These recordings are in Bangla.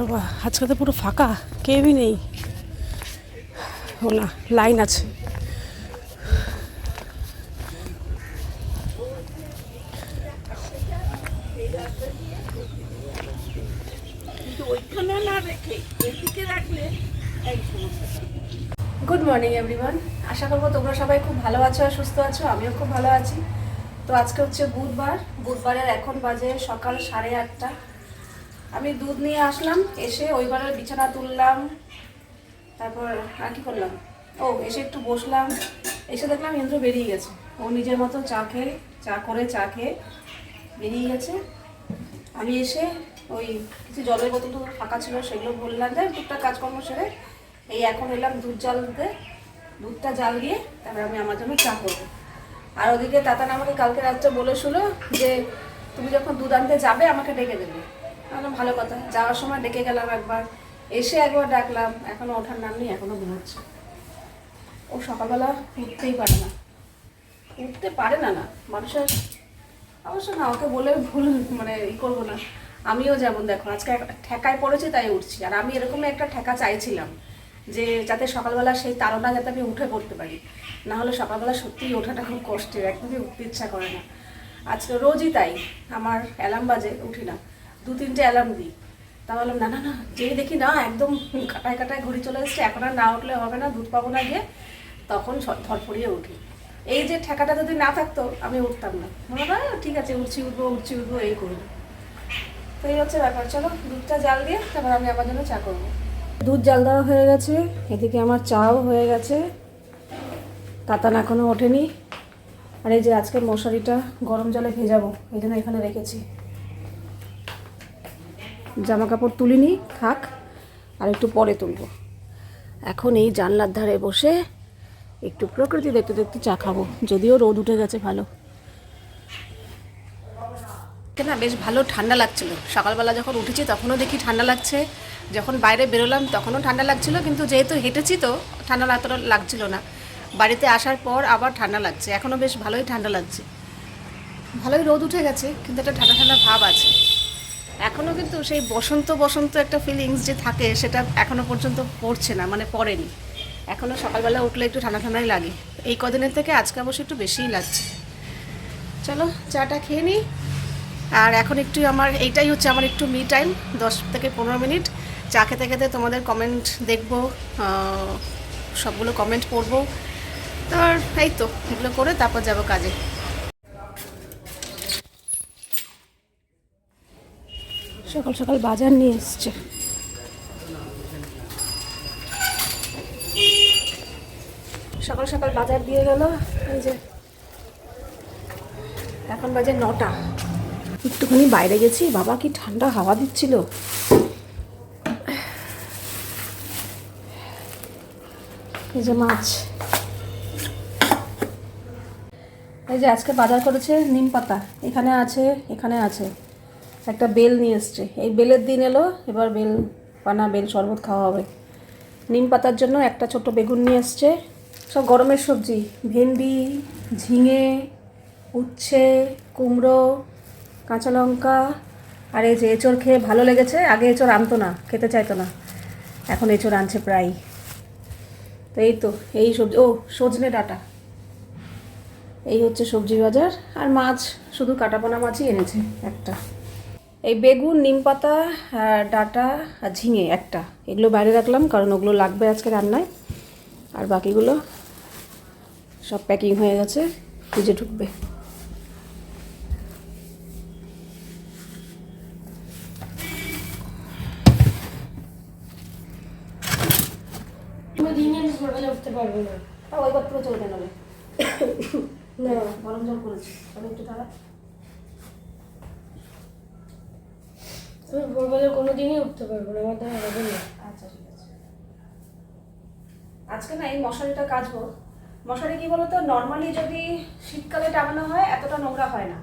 বাবা আজকে তো পুরো ফাঁকা কেউই নেই। ও না লাইন আছে। ওইখানে না রেখে এদিকে রাখলে এই সমস্যা। গুড মর্নিং এভরিওয়ান আশা করব তোমরা সবাই খুব ভালো আছো আর সুস্থ আছো আমিও খুব ভালো আছি। তো আজকে হচ্ছে বুধবার। বুধবারের এখন বাজে সকাল সাড়ে আটটা। আমি দুধ নিয়ে আসলাম, এসে ওই ঘরের বিছানা তুললাম, তারপর আর কি করলাম? ও, এসে একটু বসলাম, এসে দেখলাম ইন্দ্র বেরিয়ে গেছে। ও নিজের মতো চা খেয়ে, চা করে চা খেয়ে বেরিয়ে গেছে। আমি এসে ওই কিছু জলের বোতল ফাঁকা ছিল, সেগুলো বললাম যে টুকটাক কাজকর্ম সেরে এই এখন এলাম দুধ জাল দিতে দুধটা জাল দিয়ে তারপর আমি আমার জন্য চা করব। আর ওদিকে তাতান আমাকে কালকে রাত্রে বলে শুলো যে, তুমি যখন দুধ আনতে যাবে, আমাকে ডেকে দেবে। ভালো কথা। যাওয়ার সময় ডেকে গেলাম একবার। এসে একবার ডাকলাম, এখনও ওঠার নাম নেই, এখনও ঘুমাচ্ছে। ও সকালবেলা উঠতেই পারে না। উঠতে পারে না না, মানুষের অবশ্য না, ওকে বলে ভুল মানে ই করব না। আমিও যেমন দেখো, আজকে ঠেকায় পড়েছি, তাই উঠছি। আর আমি এরকমই একটা ঠেকা চাইছিলাম যে, যাতে সকালবেলা সেই তাড়না যাতে আমি উঠে পড়তে পারি। না হলে সকালবেলা সত্যিই ওঠাটা খুব কষ্টের, একদমই উঠতে ইচ্ছা করে না। আজকে রোজই তাই, আমার অ্যালার্ম বাজে, উঠি না। দু তিনটে অ্যালার্ম দিই। তা বললাম, না না না যেই দেখি, না, একদম কাটায় কাটায় ঘড়ি চলে এসছে, এখন আর না উঠলে হবে না, দুধ পাবো না গিয়ে। তখন ধরফড়িয়ে উঠি। এই যে ঠেকাটা যদি না থাকতো, আমি উঠতাম না। মনে হয় ঠিক আছে উঠছি উঠবো উঠছি উঠবো এই করব তো এই হচ্ছে ব্যাপার। চলো, দুধটা জাল দিয়ে তারপর আমি আমার জন্য চা করব। দুধ জাল দেওয়া হয়ে গেছে। এদিকে আমার চাও হয়ে গেছে। তাতান এখনও ওঠেনি। আর এই যে আজকে মশারিটা গরম জলে ভেজাবো, এই জন্য এখানে রেখেছি। জামা কাপড় তুলিনি, থাক, আর একটু পরে তুলবো। এখন এই জানলার ধারে বসে একটু প্রকৃতি দেখতে দেখতে চা খাব, যদিও রোদ উঠে গেছে ভালো। না, বেশ ভালো ঠান্ডা লাগছিল। সকালবেলা যখন উঠেছি তখনও দেখি ঠান্ডা লাগছে। যখন বাইরে বেরোলাম তখনও ঠান্ডা লাগছিল, কিন্তু যেহেতু হেঁটেছি তো ঠান্ডা এতটা লাগছিল না। বাড়িতে আসার পর আবার ঠান্ডা লাগছে, এখনও বেশ ভালোই ঠান্ডা লাগছে। ভালোই রোদ উঠে গেছে, কিন্তু একটা ঠান্ডা ঠান্ডা ভাব আছে। এখনও কিন্তু সেই বসন্ত বসন্ত একটা ফিলিংস যে থাকে, সেটা এখনও পর্যন্ত পড়ছে না মানে পড়েনি। এখনও সকালবেলা উঠলে একটু ঠান্ডা ঠান্ডাই লাগে। এই কদিনের থেকে আজকে অবশ্য একটু বেশিই লাগছে। চলো, চাটা খেয়ে নিই আর এখন একটু আমার, এইটাই হচ্ছে আমার একটু মি টাইম দশ থেকে পনেরো মিনিট। চা খেতে খেতে তোমাদের কমেন্ট দেখব সবগুলো কমেন্ট পড়ব। তার এই তো, এগুলো করে তারপর যাব কাজে। সকাল সকাল বাজার নিয়ে এসছে। সকাল সকাল বাজার দিয়ে গেল, এই যে এখন বাজে নটা। একটুখানি বাইরে গেছি, বাবা কি ঠান্ডা হাওয়া দিচ্ছিল? এই যে মাছ। এই যে আজকে বাজার করেছে নিম পাতা। এখানে আছে এখানে আছে। একটা বেল নিয়ে এসছে। এই বেলের দিন এলো, এবার বেল পানা, বেল শরবত খাওয়া হবে। নিম পাতার জন্য একটা ছোট বেগুন নিয়ে এসছে। সব গরমের সবজি, ভেন্ডি, ঝিঙে, উচ্ছে, কুমড়ো, কাঁচা লঙ্কা। আর এই যে এঁচড় খেয়ে ভালো লেগেছে, আগে এঁচড় আনতো না, খেতে চাইতো না। এখন এঁচড় আনছে প্রায়। তো এই তো, এই সবজি, ও, সজনে ডাটা। এই হচ্ছে সবজি বাজার। আর মাছ, শুধু কাটাপোনা মাছই এনেছে, একটা। এই বেগুন নিম পাতা ডাটা আর ঝিঙে একটা। এগুলো বাইরে রাখলাম কারণ ওগুলো লাগবে আজকে রান্নায়। আর বাকিগুলো সব প্যাকিং হয়ে গেছে ফ্রিজে ঢুকবে। আমি ওই পাত্র চলবে না। গরম জল করেছি। তবে একটু তারা আমি ভোরবেলা কোনো দিনই উঠতে পারব না, আমার দ্বারা হবে না আচ্ছা ঠিক আছে। আজকে না এই মশারিটা কাচবো। মশারি কি বলতো নর্মালি যদি শীতকালে টাঙানো হয়, এতটা নোংরা হয় না।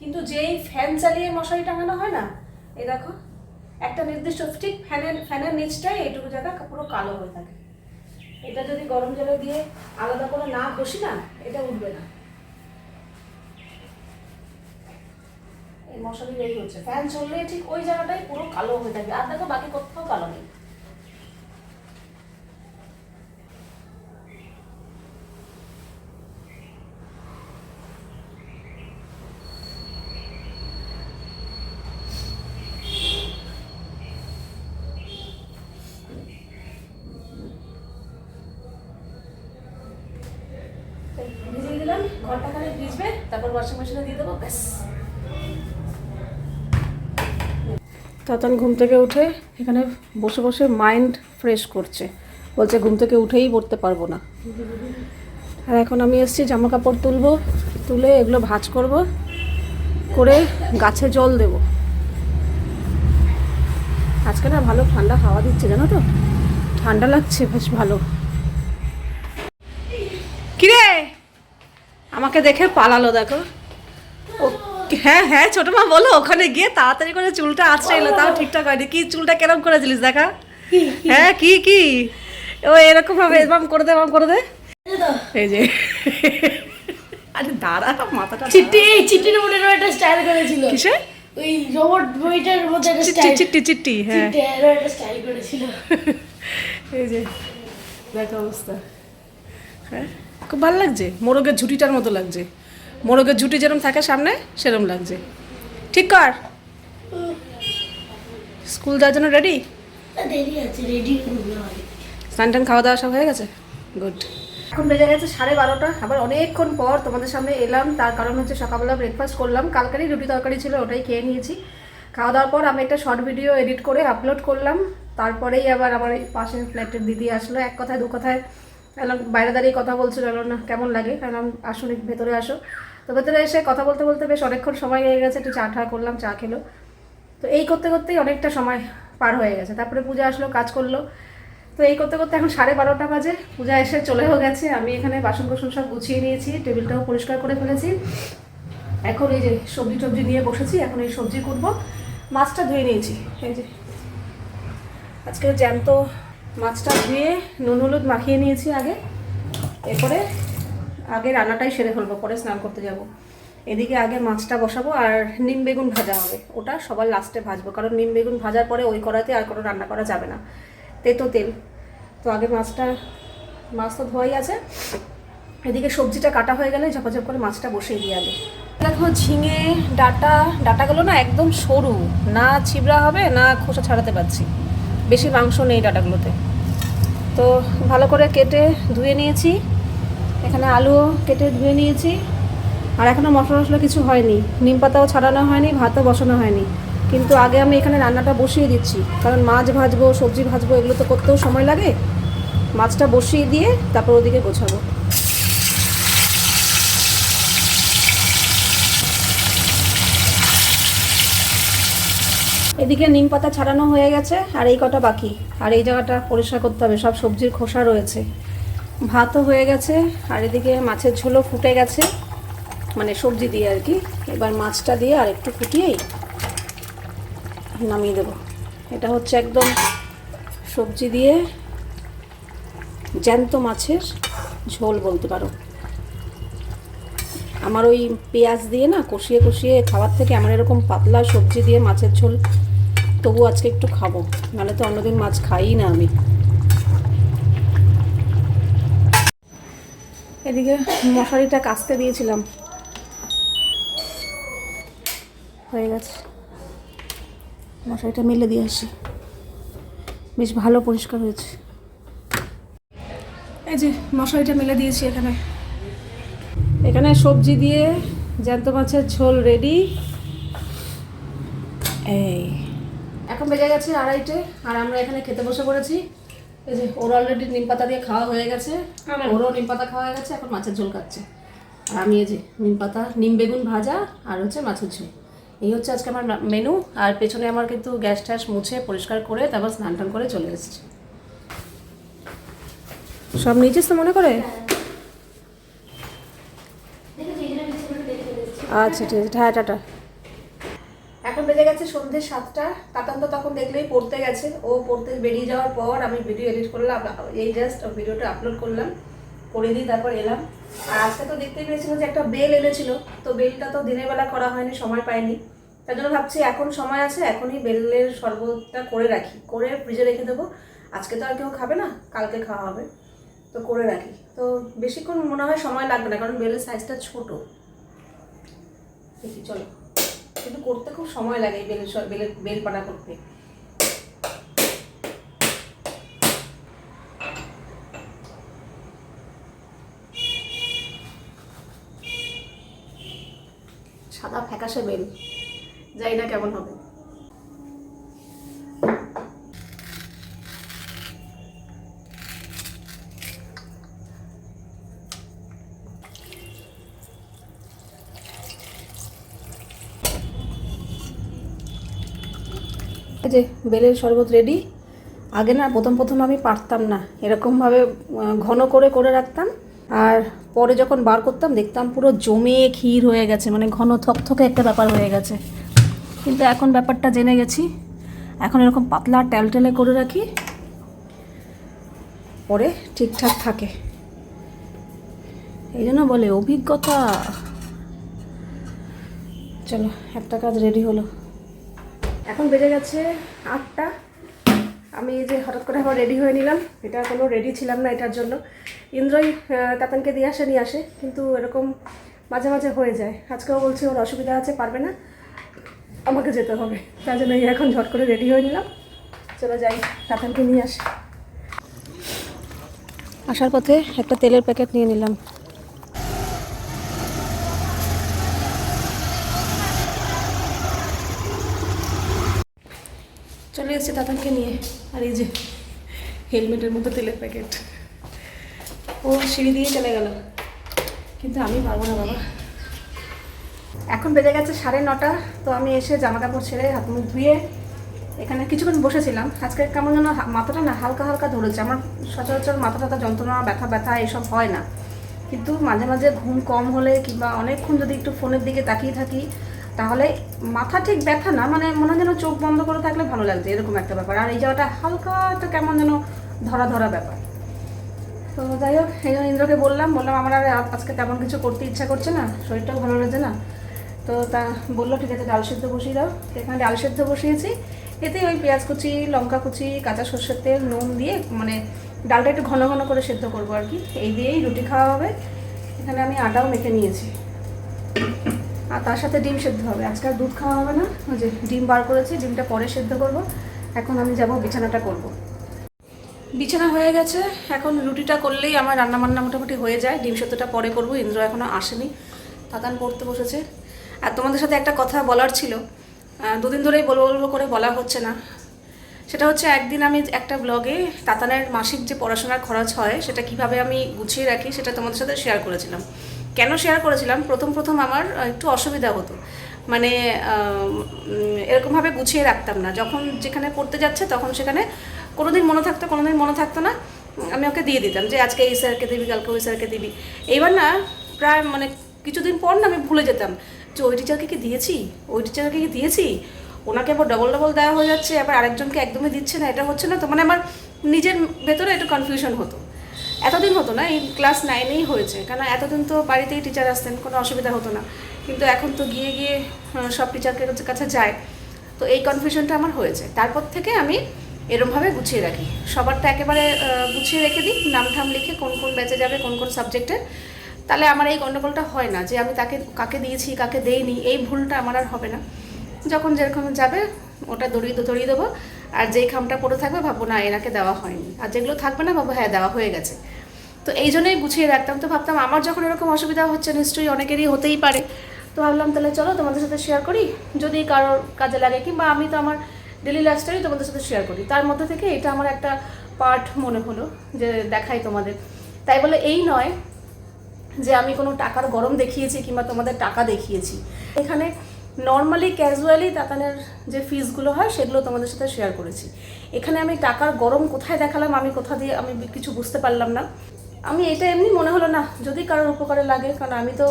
কিন্তু যেই ফ্যান চালিয়ে মশারি টাঙানো হয় না, এই দেখো, একটা নির্দিষ্ট ঠিক ফ্যানের ফ্যানের নিচটাই এইটুকু জায়গা পুরো কালো হয়ে থাকে। এটা যদি গরম জলে দিয়ে আলাদা করে না ঘষি না, এটা উঠবে না। এই মশারির এই হচ্ছে। ফ্যান চললে ঠিক ওই জায়গাটাই পুরো কালো হয়ে থাকবে। আর দেখো বাকি কোথাও কালো নেই। দিলাম ঘন্টাখানে ভিজবে, তারপর ওয়াশিং মেশিনে দিয়ে দেবো, ব্যাস। তাতান ঘুম থেকে উঠে এখানে বসে বসে মাইন্ড ফ্রেশ করছে। বলছে, ঘুম থেকে উঠেই পড়তে পারব না। আর এখন আমি এসেছি জামা কাপড় তুলবো, তুলে এগুলো ভাজ করব, করে গাছে জল দেব। আজকে না ভালো ঠান্ডা হাওয়া দিচ্ছে, জানো তো? ঠান্ডা লাগছে, বেশ ভালো। কিরে? আমাকে দেখে পালালো, দেখো। হ্যাঁ হ্যাঁ ছোট মা বলো ওখানে গিয়ে তাড়াতাড়ি করে চুলটা আছড়ে এলো। তাও ঠিকঠাক হয়নি। কি চুলটা কেরম করেছিলিস দেখা? হ্যাঁ কি কি? ও এরকম ভাবে এরকম করে দে এরকম করে দে। এই যে। আরে দাঁড়া মাথাটা চিট্টি চিট্টির মনে হয় একটা স্টাইল করেছিল। কিসে? ওই রোবট বইটার মধ্যে একটা স্টাইল চিট্টি চিট্টি হ্যাঁ। একটা স্টাইল করেছিল। এই যে দেখো অবস্থা। হ্যাঁ খুব ভালো লাগছে। মোরগের ঝুটিটার মতো লাগছে। মোরগের ঝুটি যেরম থাকে সামনে সেরম লাগছে। ঠিক কর। স্কুল যাওয়ার জন্য রেডি স্নান টান খাওয়া দাওয়া সব হয়ে গেছে? গুড এখন বেজে গেছে সাড়ে বারোটা আবার অনেকক্ষণ পর তোমাদের সামনে এলাম তার কারণ হচ্ছে সকালবেলা ব্রেকফাস্ট করলাম। কালকারই রুটি তরকারি ছিল ওটাই খেয়ে নিয়েছি। খাওয়া দাওয়ার পর আমি একটা শর্ট ভিডিও এডিট করে আপলোড করলাম। তারপরেই আবার আমার এই পাশের ফ্ল্যাটের দিদি আসলো এক কথায় দু কথায়। এলাম বাইরে দাঁড়িয়ে কথা বলছিল না কেমন লাগে? কারণ আসুন ভেতরে আসো। তো ভেতরে এসে কথা বলতে বলতে বেশ অনেকক্ষণ সময় হয়ে গেছে, একটু চা ঠা করলাম, চা খেলো। তো এই করতে করতেই অনেকটা সময় পার হয়ে গেছে। তারপরে পূজা আসলো, কাজ করল। তো এই করতে করতে এখন সাড়ে বারোটা বাজে, পূজা এসে চলেও গেছে। আমি এখানে বাসন কোসন সব গুছিয়ে নিয়েছি, টেবিলটাও পরিষ্কার করে ফেলেছি। এখন এই যে সবজি টবজি নিয়ে বসেছি, এখন এই সবজি করব। মাছটা ধুয়ে নিয়েছি, এই যে। আজকে জ্যান্ত মাছটা ধুয়ে নুন হলুদ মাখিয়ে নিয়েছি আগে। এরপরে আগে রান্নাটাই সেরে ফেলব, পরে স্নান করতে যাব। এদিকে আগে মাছটা বসাবো আর নিম বেগুন ভাজা হবে। ওটা সবার লাস্টে ভাজবো, কারণ নিম বেগুন ভাজার পরে ওই কড়াতে আর কোনো রান্না করা যাবে না। তেতো তেল। তো আগে মাছটা, মাছ তো ধোয়াই আছে। এদিকে সবজিটা কাটা হয়ে গেলে ঝপাঝপ করে মাছটা বসিয়ে দিয়ে আগে। দেখো ঝিঙে, ডাটা, ডাটাগুলো না একদম সরু। না ছিবড়া হবে, না খোসা ছাড়াতে পারছি। বেশি মাংস নেই ডাটাগুলোতে। তো ভালো করে কেটে ধুয়ে নিয়েছি। এখানে আলুও কেটে ধুয়ে নিয়েছি। আর এখনও মশলা মশলা কিছু হয়নি। নিম পাতাও ছাড়ানো হয়নি, ভাতও বসানো হয়নি। কিন্তু আগে আমি এখানে রান্নাটা বসিয়ে দিচ্ছি। কারণ মাছ ভাজবো, সবজি ভাজবো, এগুলো তো করতেও সময় লাগে। মাছটা বসিয়ে দিয়ে তারপর ওদিকে গোছাবো। এদিকে নিম পাতা ছাড়ানো হয়ে গেছে, আর এই কটা বাকি। আর এই জায়গাটা পরিষ্কার করতে হবে, সব সবজির খোসা রয়েছে। ভাতও হয়ে গেছে, আর এদিকে মাছের ঝোলও ফুটে গেছে মানে সবজি দিয়ে আর কি। এবার মাছটা দিয়ে আর একটু ফুটিয়েই নামিয়ে দেবো। এটা হচ্ছে একদম সবজি দিয়ে জ্যান্ত মাছের ঝোল বলতে পারো। আমার ওই পেঁয়াজ দিয়ে না কষিয়ে কষিয়ে খাওয়ার থেকে আমার এরকম পাতলা সবজি দিয়ে মাছের ঝোল তবু আজকে একটু খাব, নাহলে তো অন্যদিন মাছ খাই না আমি। এদিকে মশারিটা কাচতে দিয়েছিলাম। হয়ে গেছে। মশারিটা মেলে দিয়ে আসি। বেশ ভালো পরিষ্কার হয়েছে। এই যে মশারিটা মেলে দিয়েছি এখানে। এখানে সবজি দিয়ে জ্যান্ত মাছের ঝোল রেডি। এই। এখন বেজে গেছে আড়াইটে, আর আমরা এখানে খেতে বসে পড়েছি। এই যে ওর অলরেডি নিম পাতা দিয়ে খাওয়া হয়ে গেছে। ওরও নিম পাতা খাওয়া হয়ে গেছে এখন মাছের ঝোল খাচ্ছে। আর আমি এই যে নিম পাতা নিম বেগুন ভাজা আর হচ্ছে মাছের ঝোল। এই হচ্ছে আজকে আমার মেনু আর পেছনে আমার কিন্তু গ্যাস ট্যাস মুছে পরিষ্কার করে তারপর স্নান টান করে চলে এসেছি। সব নিয়েছিস তো মনে করে? আচ্ছা ঠিক আছে হ্যাঁ টাটা এখন বেজে গেছে সন্ধ্যে সাতটা। কাতান তো তখন দেখলেই পড়তে গেছে। ও পড়তে বেরিয়ে যাওয়ার পর আমি ভিডিও এডিট করলাম, এই জাস্ট ভিডিওটা আপলোড করলাম, করে দিয়ে তারপর এলাম। আর আজকে তো দেখতেই পেয়েছিল যে একটা বেল এনেছিল, তো বেলটা তো দিনের বেলা করা হয়নি, সময় পাইনি। তার জন্য ভাবছি এখন সময় আছে, এখনই বেলের শরবতটা করে রাখি। করে ফ্রিজে রেখে দেবো। আজকে তো আর কেউ খাবে না, কালকে খাওয়া হবে। তো করে রাখি। তো বেশিক্ষণ মনে হয় সময় লাগবে না, কারণ বেলের সাইজটা ছোটো। দেখি, চলো। কিন্তু করতে খুব সময় লাগে বেল বেল পাটা করতে। সাদা ফ্যাকাশে বেল। জানি না কেমন হবে এই যে বেলের শরবত রেডি আগে না প্রথম প্রথম আমি পারতাম না। এরকমভাবে ঘন করে করে রাখতাম। আর পরে যখন বার করতাম, দেখতাম পুরো জমে ক্ষীর হয়ে গেছে মানে ঘন থকথকে একটা ব্যাপার হয়ে গেছে। কিন্তু এখন ব্যাপারটা জেনে গেছি। এখন এরকম পাতলা টেলটেলে করে রাখি, পরে ঠিকঠাক থাকে। এই জন্য বলে অভিজ্ঞতা। চলো, একটা কাজ রেডি হলো। এখন বেজে গেছে আটটা। আমি এই যে হঠাৎ করে আবার রেডি হয়ে নিলাম। এটা কোনো রেডি ছিলাম না এটার জন্য। ইন্দ্রই তাতানকে দিয়ে আসে, নিয়ে আসে। কিন্তু এরকম মাঝে মাঝে হয়ে যায়। আজকেও বলছে ওর অসুবিধা আছে, পারবে না। আমাকে যেতে হবে। তার জন্য এখন ঝট করে রেডি হয়ে নিলাম। চলো যাই তাতানকে নিয়ে আসি। আসার পথে একটা তেলের প্যাকেট নিয়ে নিলাম। চলে এসেছি তাতানকে নিয়ে। আর এই যে হেলমেটের মতো তেলের প্যাকেট। ও সিঁড়ি দিয়ে চলে গেল। কিন্তু আমি পারব না বাবা। এখন বেজে গেছে সাড়ে নটা, তো আমি এসে জামা কাপড় ছেড়ে হাত মুখ ধুয়ে এখানে কিছুক্ষণ বসেছিলাম। আজকে কেমন যেন মাথাটা না হালকা হালকা ধরেছে। আমার সচরাচর মাথা টাথা যন্ত্রণা, ব্যথা ব্যথা এসব হয় না। কিন্তু মাঝে মাঝে ঘুম কম হলে কিংবা অনেকক্ষণ যদি একটু ফোনের দিকে তাকিয়ে থাকি তাহলে মাথা ঠিক ব্যথা না মানে মনে যেন চোখ বন্ধ করে থাকলে ভালো লাগছে, এরকম একটা ব্যাপার। আর এই জায়গাটা হালকা, তো কেমন যেন ধরা ধরা ব্যাপার। তো যাই হোক, এই জন্য ইন্দ্রকে বললাম বললাম আমার আর আজকে তেমন কিছু করতে ইচ্ছা করছে না, শরীরটাও ভালো লাগছে না। তো তা বলল, ঠিক আছে, ডাল সেদ্ধ বসিয়ে দাও। এখানে ডাল সেদ্ধ বসিয়েছি। এতে ওই পেঁয়াজ কুচি, লঙ্কা কুচি, কাঁচা সর্ষের তেল, নুন দিয়ে মানে ডালটা একটু ঘন ঘন করে সেদ্ধ করব আর কি। এই দিয়েই রুটি খাওয়া হবে। এখানে আমি আটাও মেখে নিয়েছি। আর তার সাথে ডিম সেদ্ধ হবে। আজকে আর দুধ খাওয়া হবে না। ওই যে ডিম বার করেছি, ডিমটা পরে সেদ্ধ করব। এখন আমি যাব বিছানাটা করব। বিছানা হয়ে গেছে। এখন রুটিটা করলেই আমার রান্না বান্না মোটামুটি হয়ে যায়। ডিম সেদ্ধটা পরে করব, ইন্দ্র এখনও আসেনি। তাতান পড়তে বসেছে। আর তোমাদের সাথে একটা কথা বলার ছিল। দুদিন ধরেই বলব বলব করে বলা হচ্ছে না। সেটা হচ্ছে একদিন আমি একটা ব্লগে তাতানের মাসিক যে পড়াশোনার খরচ হয়, সেটা কীভাবে আমি গুছিয়ে রাখি, সেটা তোমাদের সাথে শেয়ার করেছিলাম। কেন শেয়ার করেছিলাম? প্রথম প্রথম আমার একটু অসুবিধা হতো। মানে এরকমভাবে গুছিয়ে রাখতাম না। যখন যেখানে পড়তে যাচ্ছে, তখন সেখানে কোনোদিন মনে থাকতো, কোনোদিন মনে থাকতো না, আমি ওকে দিয়ে দিতাম যে, আজকে এই স্যারকে দিবি, কালকে ওই স্যারকে দিবি। এইবার না, প্রায় মানে কিছুদিন পর না আমি ভুলে যেতাম যে, ওই টিচারকে কি দিয়েছি? ওই টিচারকে কি দিয়েছি? ওনাকে আবার ডবল ডবল দেওয়া হয়ে যাচ্ছে, আবার আরেকজনকে একদমই দিচ্ছে না। এটা হচ্ছে না তো মানে আমার নিজের ভেতরে একটু কনফিউশন হতো। এতদিন হতো না, এই ক্লাস নাইনেই হয়েছে। কারণ এতদিন তো বাড়িতেই টিচার আসতেন, কোনো অসুবিধা হতো না। কিন্তু এখন তো গিয়ে গিয়ে সব টিচারকে কাছে যায়। তো এই কনফিউশনটা আমার হয়েছে। তারপর থেকে আমি এরমভাবে গুছিয়ে রাখি। সবারটা একেবারে গুছিয়ে রেখে দিই নাম ঠাম লিখে কোন কোন ব্যাচে যাবে, কোন কোন সাবজেক্টে তাহলে আমার এই গণ্ডগোলটা হয় না, যে আমি তাকে, কাকে দিয়েছি, কাকে দেইনি, এই ভুলটা আমার আর হবে না। যখন যেরকম যাবে ওটা দড়িয়ে ধরিয়ে দেবো। আর যেই খামটা পড়ে থাকবে ভাববো, না এনাকে দেওয়া হয়নি। আর যেগুলো থাকবে না, ভাববো হ্যাঁ দেওয়া হয়ে গেছে। তো এই জন্যই গুছিয়ে রাখতাম। তো ভাবতাম, আমার যখন এরকম অসুবিধা হচ্ছে, নিশ্চয়ই অনেকেরই হতেই পারে। তো ভাবলাম, তাহলে চলো তোমাদের সাথে শেয়ার করি। যদি কারোর কাজে লাগে, কিংবা আমি তো আমার ডেলি লাইফস্টাইলই তোমাদের সাথে শেয়ার করি। তার মধ্যে থেকে এটা আমার একটা পার্ট মনে হলো, যে দেখাই তোমাদের। তাই বলে এই নয় যে আমি কোনো টাকার গরম দেখিয়েছি, কিংবা তোমাদের টাকা দেখিয়েছি। এখানে নর্মালি ক্যাজুয়ালি তাতানের যে ফিজগুলো হয়, সেগুলো তোমাদের সাথে শেয়ার করেছি। এখানে আমি টাকার গরম কোথায় দেখালাম, আমি কোথা দিয়ে, আমি কিছু বুঝতে পারলাম না। আমি এটা এমনি মনে হলো, না, যদি কারোর উপকারে লাগে, কারণ আমি তো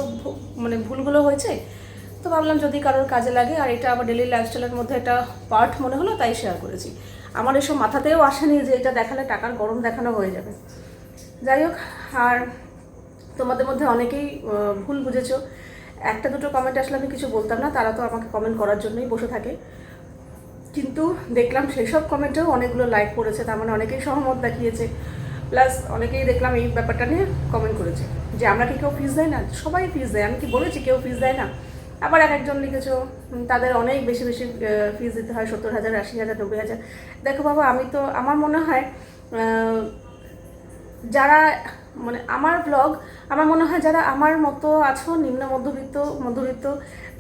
মানে ভুলগুলো হয়েছে, তো ভাবলাম যদি কারোর কাজে লাগে, আর এটা আমার ডেলি লাইফস্টাইলের মধ্যে একটা পার্ট মনে হলো, তাই শেয়ার করেছি। আমার এসব মাথাতেও আসেনি যে এটা দেখালে টাকার গরম দেখানো হয়ে যাবে। যাই হোক, আর তোমাদের মধ্যে অনেকেই ভুল বুঝেছ। একটা দুটো কমেন্ট আসলে আমি কিছু বলতাম না, তারা তো আমাকে কমেন্ট করার জন্যই বসে থাকে। কিন্তু দেখলাম সেই সব কমেন্টেও অনেকগুলো লাইক করেছে, তার মানে অনেকেই সহমত দেখিয়েছে। প্লাস অনেকেই দেখলাম এই ব্যাপারটা নিয়ে কমেন্ট করেছে। যে আমরা কি কেউ ফিস দেয় না? সবাই ফিস দেয়, আমি কি বলেছি কেউ ফিস দেয় না? আবার এক একজন লিখেছো তাদের অনেক বেশি বেশি ফিস দিতে হয়, সত্তর হাজার, আশি হাজার, নব্বই হাজার। দেখো বাবা, আমি তো, আমার মনে হয় যারা মানে আমার ব্লগ আমার মনে হয় যারা আমার মতো আছো, নিম্ন মধ্যবিত্ত মধ্যবিত্ত,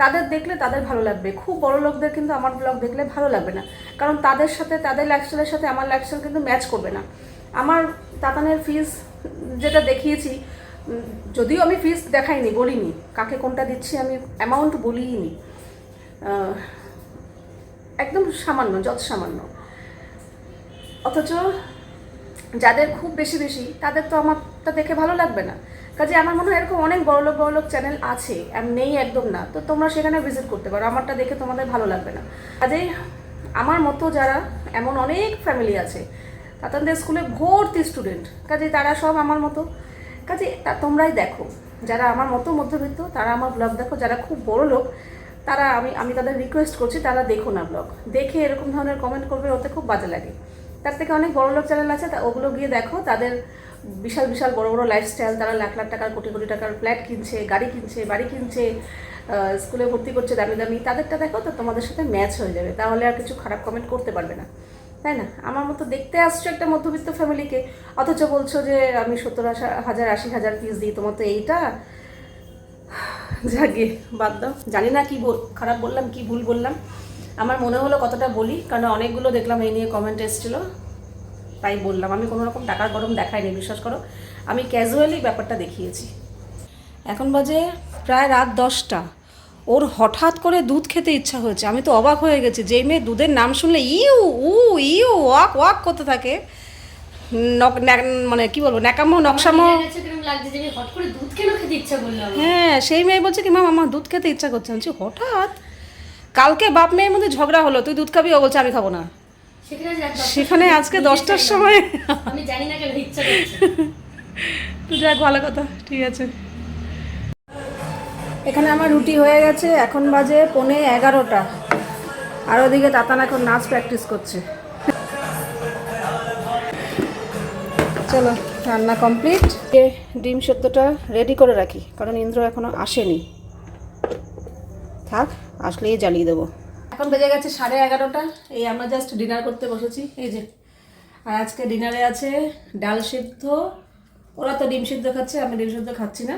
তাদের দেখলে তাদের ভালো লাগবে। খুব বড় লোকদের কিন্তু আমার ব্লগ দেখলে ভালো লাগবে না। কারণ তাদের সাথে, তাদের লাইফস্টাইলের সাথে আমার লাইফস্টাইল কিন্তু ম্যাচ করবে না। আমার তাতানের ফিস যেটা দেখিয়েছি যদিও আমি ফিস দেখাইনি, বলিনি। কাকে কোনটা দিচ্ছি আমি অ্যামাউন্ট বলিনি একদম সামান্য, যত সামান্য। অথচ যাদের খুব বেশি বেশি, তাদের তো আমারটা দেখে ভালো লাগবে না। কাজে আমার মনে হয় এরকম অনেক বড় লোক বড় লোক চ্যানেল আছে নেই একদম না। তো তোমরা সেখানে ভিজিট করতে পারো, আমারটা দেখে তোমাদের ভালো লাগবে না। কাজেই আমার মতো যারা, এমন অনেক ফ্যামিলি আছে তাদের স্কুলে ভর্তি স্টুডেন্ট কাজে তারা সব আমার মতো। কাজে তা তোমরাই দেখো, যারা আমার মতো মধ্যবিত্ত, তারা আমার ব্লগ দেখো, যারা খুব বড় লোক, তারা আমি আমি তাদের রিকোয়েস্ট করছি, তারা দেখো না ব্লগ দেখে এরকম ধরনের কমেন্ট করবে, ওতে খুব বাজে লাগে। তার থেকে অনেক বড় লোক চ্যানেল আছে, তা ওগুলো গিয়ে দেখো। তাদের বিশাল বিশাল বড় বড় লাইফস্টাইল তারা লাখ লাখ টাকার, কোটি কোটি টাকার ফ্ল্যাট কিনছে, গাড়ি কিনছে, বাড়ি কিনছে স্কুলে ভর্তি করছে দামি দামি তাদেরটা দেখো, তো তোমাদের সাথে ম্যাচ হয়ে যাবে। তাহলে আর কিছু খারাপ কমেন্ট করতে পারবে না। তাই না? আমার মতো দেখতে আসছো একটা মধ্যবিত্ত ফ্যামিলিকে অথচ বলছো যে আমি সত্তর হাজার, আশি হাজার পিস দিই, তোমার তো এইটা? যাকে বাদ দাও। জানি না কি খারাপ বললাম, কি ভুল বললাম। আমার মনে হলো কতটা বলি কারণ অনেকগুলো দেখলাম এই নিয়ে কমেন্ট এসেছিল। তাই বললাম আমি কোনো রকম টাকার গরম দেখাইনি বিশ্বাস করো। আমি ক্যাজুয়ালি ব্যাপারটা দেখিয়েছি। এখন বাজে প্রায় রাত দশটা। ওর হঠাৎ করে দুধ খেতে ইচ্ছা হয়েছে। আমি তো অবাক হয়ে গেছি যেই মেয়ে দুধের নাম শুনলে ইউ উ ইউ ওয়াক ওয়াক করতে থাকে মানে কি বলব ন্যাকামো নকশামো? হ্যাঁ সেই মেয়ে বলছে কি মাম আমার দুধ খেতে ইচ্ছা করছে। আমি হঠাৎ? কালকে বাপ মেয়ের মধ্যে ঝগড়া হলো তুই দুধ খাবি ও বলছে আমি খাব না। সেখানে আজকে দশটার সময় আমি জানি না কেন ইচ্ছা যাক ভালো কথা ঠিক আছে। এখানে আমার রুটি হয়ে গেছে এখন বাজে পনে এগারোটা। আর ওদিকে তাতান এখন নাচ প্র্যাকটিস করছে। চলো রান্না কমপ্লিট ডিম সেদ্ধটা রেডি করে রাখি কারণ ইন্দ্র এখনও আসেনি। থাক আসলেই জ্বালিয়ে দেবো। এখন বেজে গেছে সাড়ে এগারোটা এই আমরা জাস্ট ডিনার করতে বসেছি এই যে। আর আজকে ডিনারে আছে ডাল সিদ্ধ ওরা তো ডিম সিদ্ধ খাচ্ছে আমি ডিম সিদ্ধ খাচ্ছি না।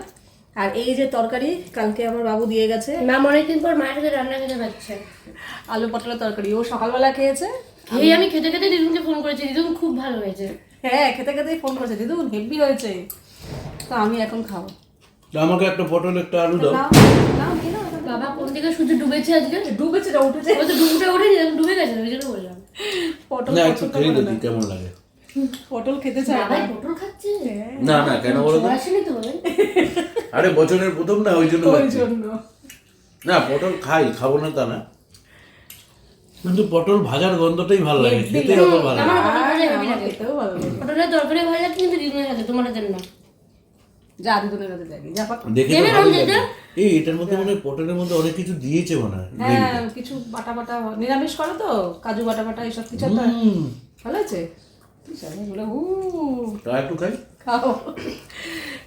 আর এই যে তরকারি কালকে আমার বাবু দিয়ে গেছে। ম্যাম অনেকদিন পর মায়ের সাথে রান্না খেতে পাচ্ছে আলু পটলের তরকারি ও সকালবেলা খেয়েছে। এই আমি খেতে খেতে দিদুনকে ফোন করেছি দিদুন খুব ভালো হয়েছে। হ্যাঁ খেতে খেতেই ফোন করেছে দিদুন হেভি হয়েছে। তো আমি এখন খাব। আমাকে একটা পটল একটা আলু দাও। নাও। বাবা কোন দিকে সূর্য ডুবেছে আজকে? ডুবেছে না উঠেছে। ও তো আমি ডুবে গেছে ওই জন্য বললাম। পটল না একটু খেয়ে দেখি কেমন লাগে? পটল খেতে চায় না। পটল খাচ্ছে? না না কেন বলো তো? আসেনি তো আরে বছরের প্রথম না ওই জন্য ওই জন্য। না পটল খাই খাব না তা না। কিন্তু পটল ভাজার গন্ধটাই ভালো লাগে খেতে ভালো লাগে। আমার খেতেও ভালো লাগে। পটলের তরকারি ভালো লাগে কিন্তু তোমার না। যা দিদুনের কাছে যাবি যা দেখে তো দেবে লাগে এই এটার মধ্যে মনে পটলের মধ্যে অনেক কিছু দিয়েছে মনে হয় হ্যাঁ কিছু বাটা বাটা নিরামিষ করো তো কাজু বাটা বাটা কিছু ভালো আছে খাও।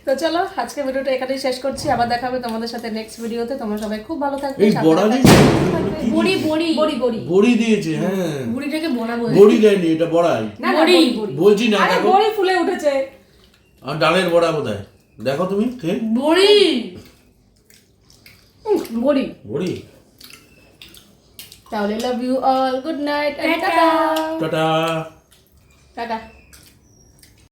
তো চলো আজকে ভিডিওটা এখানেই শেষ করছি। আবার দেখা হবে তোমাদের সাথে নেক্সট ভিডিওতে তোমরা সবাই খুব ভালো থাকবে বড়া বড়ি বড়ি। বড়ি বড়ি। বড়ি দিয়েছে হ্যাঁ। বুড়িটাকে বড়ি দেয়নি এটা বড়াই। বড়ি। বলছি না আরে বড়ি ফুলে উঠেছে। আর ডালের বড়া বোধ দেখো তুমি কে? বড়ি। বড়ি। বড়ি। তাহলে love you all good night tata. Tata. Tata.